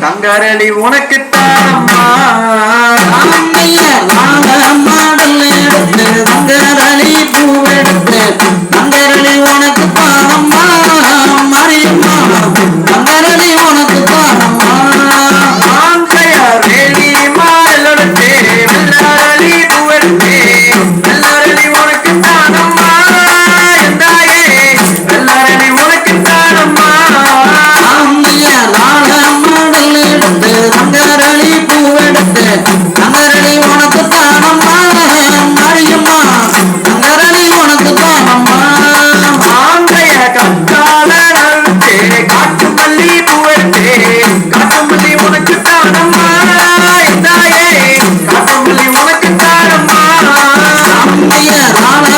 தங்கரளி உனக்கு தானம்மா? ஆனா